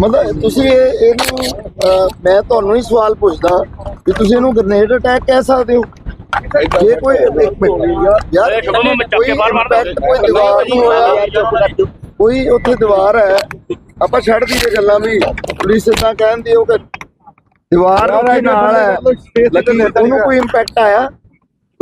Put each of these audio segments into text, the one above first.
ਮਤਲਬ ਤੁਸੀਂ ਇਹ ਇਹਨੂੰ ਮੈਂ ਤੁਹਾਨੂੰ ਹੀ ਸਵਾਲ ਪੁੱਛਦਾ ਕਿ ਤੁਸੀਂ ਇਹਨੂੰ ਗ੍ਰੇਨੇਡ ਅਟੈਕ ਕਹਿ ਸਕਦੇ ਹੋ ਜੇ ਕੋਈ ਇੱਕ ਮਿੰਟ ਯਾਰ ਕੋਈ impact ਕੋਈ ਦੀਵਾਰ ਨੂੰ ਹੋਇਆ ਕੋਈ ਉੱਥੇ ਦੀਵਾਰ ਹੈ ਆਪਾਂ ਛੱਡ ਦਈਏ ਗੱਲਾਂ ਵੀ ਪੁਲਿਸ ਇਦਾਂ ਕਹਿੰਦੀ ਉਹ ਕਿ ਦੀਵਾਰ ਉੱਥੇ ਨਾਲ ਹੈ ਲੇਕਿਨ ਉਹਨੂੰ ਕੋਈ ਇੰਪੈਕਟ ਆਇਆ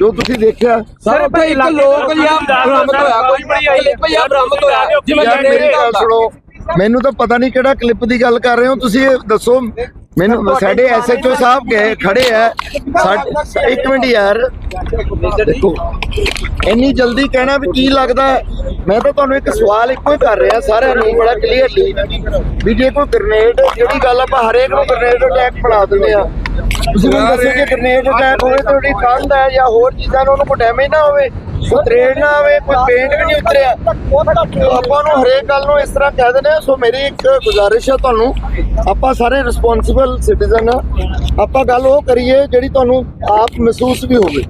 ਜੋ ਤੁਸੀਂ ਦੇਖਿਆ ਸਰ ਉੱਥੇ ਇੱਕ ਲੋਕ ਜਿਹਾ ਬਰਾਮਦ ਹੋਇਆ ਕੋਈ ਕਲਿੱਪ ਜਿਹਾ ਬਰਾਮਦ ਹੋਇਆ। ਜਿਵੇਂ ਜਨਰੇਟਰ ਗੱਲ ਦਾ। ਸੁਣੋ। ਮੈਨੂੰ ਤਾਂ ਪਤਾ ਨਹੀਂ ਕਿਹੜਾ ਕਲਿੱਪ ਦੀ ਗੱਲ ਕਰ ਰਹੇ ਹੋ। ਤੁਸੀਂ ਇਹ ਦੱਸੋ। ਮੈਨੂੰ ਸਾਡੇ ਐਸਐਚਓ ਸਾਹਿਬ ਗਏ ਖੜੇ ਆ ਇੱਕ ਮਿੰਟ ਯਾਰ। ਦੇਖੋ ਇੰਨੀ ਜਲਦੀ ਕਹਿਣਾ ਵੀ ਕੀ ਲੱਗਦਾ? ਮੈਂ ਤਾਂ ਤੁਹਾਨੂੰ ਇੱਕ ਸਵਾਲ ਇੱਕੋ ਹੀ ਕਰ ਰਿਹਾ ਸਾਰਿਆਂ ਨੂੰ ਬੜਾ ਕਲੀਅਰਲੀ ਵੀ ਜੇ ਕੋਈ ਗ੍ਰਨੇਡ ਜਿਹੜੀ ਗੱਲ ਆਪਾਂ ਹਰੇਕ ਨੂੰ ਗ੍ਰਨੇਡ ਅਟੈਕ ਬਣਾ ਦਿੰਦੇ ਆ ਤੁਸੀਂ ਮੈਨੂੰ ਦੱਸੋ ਕਿ ਗ੍ਰਨੇਡ ਅਟੈਕ ਹੋਵੇ ਤਾਂ ਉਹਦੀ ਕੰਧ ਹੈ ਜਾਂ ਹੋਰ ਚੀਜ਼ਾਂ ਨੂੰ ਉਹਨੂੰ ਕੋਈ ਡੈਮੇਜ ਨਾ ਹੋਵੇ ਕੋਈ ਤਰੇੜ ਨਾ ਹੋਵੇ ਕੋਈ ਪੇਂਟ ਵੀ ਨਹੀਂ ਉਤਰਿਆ। ਤਾਂ ਆਪਾਂ ਨੂੰ ਹਰੇਕ ਗੱਲ ਨੂੰ ਇਸ ਤਰ੍ਹਾਂ ਕਹਿ ਦਿੰਦੇ ਆ ਸੋ ਮੇਰੀ ਇੱਕ ਗੁਜ਼ਾਰਿਸ਼ ਹੈ ਤੁਹਾਨੂੰ। ਆਪਾਂ ਸਾਰੇ ਰਿਸਪੌਂਸਿਬਲ ਸਿਟੀਜ਼ਨ ਆ ਆਪਾਂ ਗੱਲ ਉਹ ਕਰੀਏ ਜਿਹੜੀ ਤੁਹਾਨੂੰ ਆਪ ਮਹਿਸੂਸ ਵੀ ਹੋਵੇ।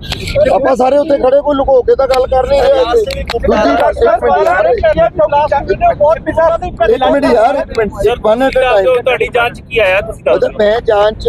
ਆਪਾਂ ਸਾਰੇ ਉੱਥੇ ਖੜੇ ਕੋਈ ਲੁਕੋ ਕੇ ਤਾਂ ਗੱਲ ਕਰ ਨਹੀਂ ਰਹੇ ਇੱਥੇ। ਦੂਜੀ ਗੱਲ ਇੱਕ ਮਿੰਟ ਯਾਰ। ਇੱਕ ਮਿੰਟ ਯਾਰ ਇੱਕ ਮਿੰਟ। ਵਨ ਐਟ ਟਾਈਮ ਤੁਹਾਡੀ ਜਾਂਚ ਕੀ ਆਇਆ ਤੁਸੀਂ ਦੱਸੋ। ਮੈਂ ਜਾਂਚ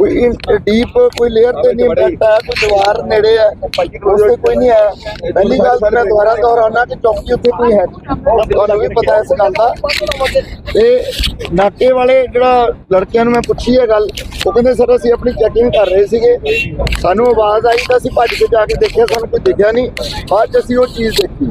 ਕੋਈ ਡੀਪ ਕੋਈ ਲੇਅਰ ਤੇ ਨਹੀਂ ਇੰਪੈਕਟ ਆਇਆ ਕੋਈ ਦੀਵਾਰ ਨੇੜੇ ਆ ਉਸ ਤੇ ਕੋਈ ਨਹੀਂ ਆਇਆ। ਪਹਿਲੀ ਗੱਲ ਮੈਂ ਦੁਬਾਰਾ ਦੁਹਰਾਉਣਾ ਕਿ ਚੌਕੀ ਉੱਥੇ ਕੋਈ ਹੈ ਤੁਹਾਨੂੰ ਵੀ ਪਤਾ ਇਸ ਗੱਲ ਦਾ। ਤੇ ਨਾਕੇ ਵਾਲੇ ਜਿਹੜਾ ਲੜਕਿਆਂ ਨੂੰ ਮੈਂ ਪੁੱਛੀ ਹੈ ਗੱਲ ਉਹ ਕਹਿੰਦੇ ਸਰ ਅਸੀਂ ਆਪਣੀ ਚੈਕਿੰਗ ਕਰ ਰਹੇ ਸੀਗੇ। ਸਾਨੂੰ ਆਵਾਜ਼ ਆਈ ਤਾਂ ਅਸੀਂ ਭੱਜ ਕੇ ਜਾ ਕੇ ਦੇਖਿਆ ਸਾਨੂੰ ਕੋਈ ਦਿਖਿਆ ਨਹੀਂ। ਬਾਅਦ ਚ ਅਸੀਂ ਉਹ ਚੀਜ਼ ਦੇਖੀ।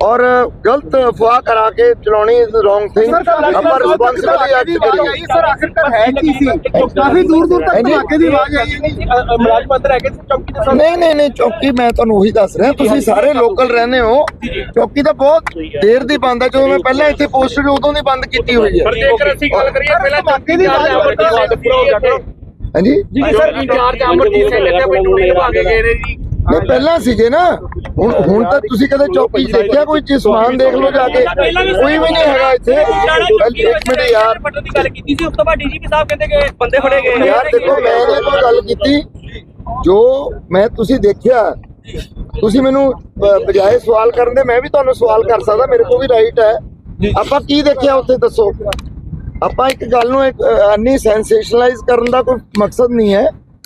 ਔਰ ਗਲਤ ਅਫਵਾਹ ਕਰਾ ਕੇ ਚਲਾਉਣੀ ਇਜ਼ ਰੋਂਗ ਥਿੰਗ ਆਪਾਂ ਰਿਸਪੌਂਸਿਬਿਲੀ ਐਕਟ ਕਰੀਏ ਸਰ ਆਖਿਰਕਾਰ ਹੈ ਕੀ ਸੀ। ਕਾਫੀ ਦੂਰ ਦੂਰ ਤੱਕ। ਧਮਾਕੇ ਦੀ ਆਵਾਜ਼ ਆਈ ਹੈ ਮੁਲਾਜ਼ਮ ਅੰਦਰ ਹੈਗੇ ਚੌਕੀ ਦੇ ਨਹੀਂ ਨਹੀਂ ਨਹੀਂ ਚੌਕੀ ਮੈਂ ਤੁਹਾਨੂੰ ਉਹੀ ਦੱਸ ਰਿਹਾ। ਤੁਸੀਂ ਸਾਰੇ ਲੋਕਲ ਰਹਿੰਦੇ ਹੋ। ਚੌਕੀ ਤਾਂ ਬਹੁਤ ਦੇਰ ਦੀ ਬੰਦ ਹੈ। ਜਦੋਂ ਮੈਂ ਪਹਿਲਾਂ ਇੱਥੇ ਪੋਸਟਡ ਉਦੋਂ ਦੀ ਬੰਦ ਕੀਤੀ ਹੋਈ ਹੈ। ਪਰ ਜੇਕਰ ਅਸੀਂ ਗੱਲ ਕਰੀਏ ਪਹਿਲਾਂ ਧਮਾਕੇ ਦੀ ਆਵਾਜ਼ ਹਾਂਜੀ? ਜੀ ਸਰ ਇੰਚਾਰਜ ਅਮਰਜੀਤ ਸਿੰਘ ਇੱਥੇ ਡਿਊਟੀ ਨਿਭਾ ਕੇ ਗਏ ਨੇ ਜੀ। ਨਹੀਂ ਪਹਿਲਾਂ ਸੀਗੇ ਨਾ। ਹੁਣ ਹੁਣ ਤਾਂ ਤੁਸੀਂ ਕਦੇ ਚੌਕੀ ਦੇਖਿਆ ਕੋਈ ਚੀਜ਼ ਸਮਾਨ ਦੇਖ ਲਓ ਜਾ ਕੇ? ਕੋਈ ਵੀ ਨਹੀਂ ਹੈਗਾ ਇੱਥੇ। ਇੱਕ ਮਿੰਟ ਯਾਰ ਦੀ ਗੱਲ ਕੀਤੀ ਸੀ? ਉਸ ਤੋਂ ਬਾਅਦ ਡੀਜੀਪੀ ਸਾਹਿਬ ਕਹਿੰਦੇ ਕਿ ਬੰਦੇ ਫੜੇ ਗਏ। ਨੇ ਯਾਰ ਦੇਖੋ ਮੈਂ ਇਹ ਕੋਈ ਗੱਲ ਕੀਤੀ। ਜੋ ਮੈਂ ਤੁਸੀਂ ਦੇਖਿਆ ਤੁਸੀਂ ਮੈਨੂੰ ਬਜਾਏ ਸਵਾਲ ਕਰਨ ਦੇ ਮੈਂ ਵੀ ਤੁਹਾਨੂੰ ਸਵਾਲ ਕਰ ਸਕਦਾ ਮੇਰੇ ਕੋਲ ਵੀ ਰਾਈਟ ਹੈ। ਆਪਾਂ ਕੀ ਦੇਖਿਆ ਉੱਥੇ ਦੱਸੋ? ਆਪਾਂ ਇੱਕ ਗੱਲ ਨੂੰ ਇੱਕ ਸੈਂਸੇਸ਼ਨਲਾਈਜ਼ ਕਰਨ ਦਾ ਕੋਈ ਮਕਸਦ ਨਹੀਂ ਹੈ।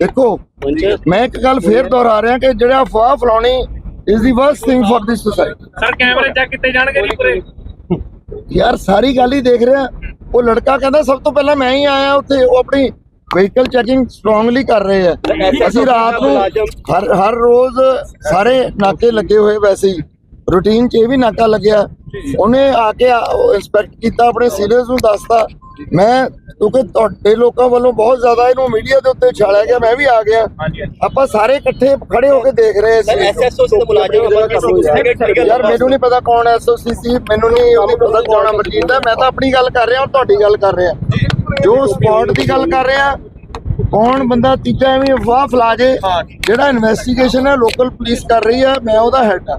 ਦੇਖੋ ਮੈਂ ਇੱਕ ਗੱਲ ਫੇਰ ਦੁਹਰਾ ਰਿਹਾ ਕਿ ਜਿਹੜਾ ਅਫਵਾਹ ਫਲਾਉਣੀ is the worst thing for this society sir ਕੈਮਰੇ ਚੈੱਕ ਕੀਤੇ ਜਾਣਗੇ ਜੀ ਪੂਰੇ? ਯਾਰ ਸਾਰੀ ਗੱਲ ਹੀ ਦੇਖ ਰਿਹਾ। ਉਹ ਲੜਕਾ ਕਹਿੰਦਾ ਸਭ ਤੋਂ ਪਹਿਲਾਂ ਮੈਂ ਹੀ ਆਇਆ ਉੱਥੇ। ਉਹ ਆਪਣੀ ਵਹੀਕਲ ਚੈਕਿੰਗ ਸਟਰੋਂਗਲੀ ਕਰ ਰਹੇ ਆ। ਅਸੀਂ ਰਾਤ ਨੂੰ ਹਰ ਹਰ ਰੋਜ਼ ਸਾਰੇ ਨਾਕੇ ਲੱਗੇ ਹੋਏ ਵੈਸੇ ਹੀ। ਰੂਟੀਨ 'ਚ ਇਹ ਵੀ ਨਾਕਾ ਲੱਗਿਆ। ਉਹਨੇ ਆ ਕੇ ਇਨਸਪੈਕਟ ਕੀਤਾ ਆਪਣੇ ਸੀਨੀਅਰਸ ਨੂੰ ਦੱਸਤਾ। ਮੈਂ ਕਿਉਂਕਿ ਤੁਹਾਡੇ ਲੋਕਾਂ ਵੱਲੋਂ ਬਹੁਤ ਜ਼ਿਆਦਾ ਇਹਨੂੰ ਮੀਡੀਆ ਦੇ ਉੱਤੇ ਛਾਲਿਆ ਗਿਆ ਮੈਂ ਵੀ ਆ ਗਿਆ। ਆਪਾਂ ਸਾਰੇ ਇਕੱਠੇ ਖੜੇ ਹੋ ਕੇ ਦੇਖ ਰਹੇ ਸੀ। ਐਸਐਸਓ ਸੀ ਮੁਲਾਜ਼ਮ ਯਾਰ ਮੈਨੂੰ ਨਹੀਂ ਪਤਾ ਕੌਣ ਐਸਓਸੀ ਸੀ ਮੈਨੂੰ ਨਹੀਂ ਉਹਦੀ ਪਤਾ ਕੌਣ ਅਮਰਜੀਤ ਹੈ ਮੈਂ ਤਾਂ ਆਪਣੀ ਗੱਲ ਕਰ ਰਿਹਾ ਔਰ ਤੁਹਾਡੀ ਗੱਲ ਕਰ ਰਿਹਾ। ਜੋ ਸਪੌਟ ਦੀ ਗੱਲ ਕਰ ਰਿਹਾ ਕੌਣ ਬੰਦਾ ਤੀਜਾ ਐਵੇਂ ਅਫਵਾਹ ਫੈਲਾ ਜੇ ਜਿਹੜਾ ਇਨਵੈਸਟੀਗੇਸ਼ਨ ਹੈ ਲੋਕਲ ਪੁਲਿਸ ਕਰ ਰਹੀ ਹੈ ਮੈਂ ਉਹਦਾ ਹੈਡ ਆ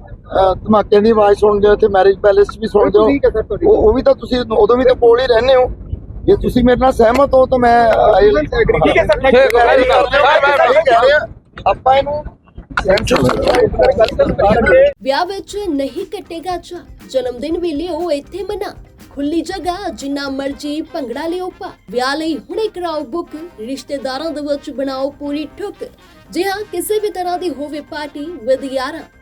ਧਮਾਕਿਆਂ ਦੀ ਆਵਾਜ਼ ਸੁਣਦੇ ਹੋ ਤੇ ਮੈਰਿਜ ਪੈਲੇਸ 'ਚ ਵੀ ਸੁਣਦੇ ਹੋ ਉਹ ਉਹ ਵੀ ਤਾਂ ਤੁਸੀਂ ਉਦੋਂ ਵੀ ਤਾਂ ਕੋਲ ਹੀ ਰਹਿੰਦੇ ਹੋ। ਜੇ ਤੁਸੀਂ ਮੇਰੇ ਨਾਲ ਸਹਿਮਤ ਹੋ ਤਾਂ ਮੈਂ ਠੀਕ ਹੈ ਸਰ ਠੀਕ ਹੈ, very good. ਇਹ ਕਹਿ ਰਿਹਾ ਆਪਾਂ ਇਹਨੂੰ ਵਿਆਹ ਵਿੱਚ ਨਹੀਂ ਕੱਟੇਗਾ ਚਾ ਜਨਮ ਦਿਨ ਵੀ ਲਿਓ ਇੱਥੇ ਮਨਾ। ਖੁੱਲੀ ਜਗ੍ਹਾ ਜਿੰਨਾ ਮਰਜ਼ੀ ਭੰਗੜਾ ਲਿਓ ਪਾ। ਵਿਆਹ ਲਈ ਹੁਣੇ ਕਰਾਓ ਬੁੱਕ ਰਿਸ਼ਤੇਦਾਰਾਂ ਦੇ ਵਿੱਚ ਬਣਾਓ ਪੂਰੀ ਠੁੱਕ। ਜੇ ਹਾਂ ਕਿਸੇ ਵੀ ਤਰ੍ਹਾਂ ਦੀ ਹੋਵੇ ਪਾਰਟੀ ਵਿਦ ਯਾਰਾਂ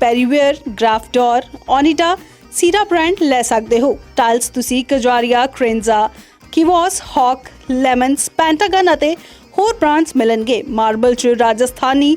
ਪੈਰੀਵੇਅਰ ਗ੍ਰਾਫਡੋਰ ਓਨੀਡਾ ਸੀਰਾ ਬ੍ਰਾਂਡ ਲੈ ਸਕਦੇ ਹੋ। ਟਾਈਲਸ ਤੁਸੀਂ ਕਜਾਰੀਆ ਕ੍ਰੇਨਜ਼ਾ ਕਿਵੋਸ ਹੌਕ ਲੈਮਨਸ ਪੈਂਟਾਗਨ ਅਤੇ ਹੋਰ ਬ੍ਰਾਂਡਸ ਮਿਲਣਗੇ। ਮਾਰਬਲ ਚ ਰਾਜਸਥਾਨੀ